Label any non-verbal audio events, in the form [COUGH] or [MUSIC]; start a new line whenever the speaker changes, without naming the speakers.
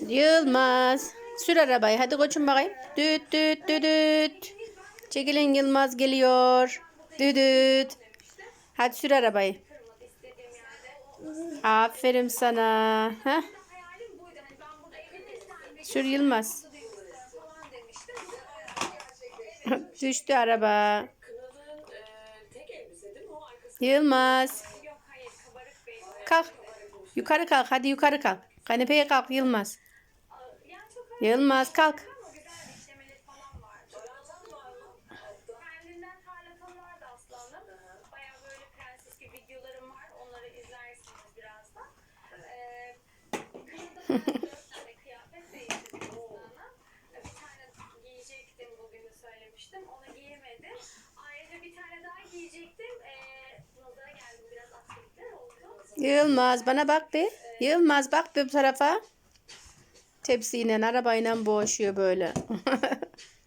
Yılmaz. Sür arabayı. Hadi koçum bakayım. Düt düt düt düt. Çekilin Yılmaz geliyor. Düt düt. Hadi sür arabayı. Aferin sana. Heh. Sür Yılmaz. [LAUGHS] Düştü araba. Yılmaz. Kalk. Yukarı kalk. Hadi yukarı kalk. Kanepeye kalk Yılmaz. Yılmaz kalk.
Ee. [LAUGHS] Ee, oldu.
Yılmaz bana bak bir. Yılmaz bak bir bu tarafa. Tepsiyle arabayla boğuşuyor böyle. [LAUGHS]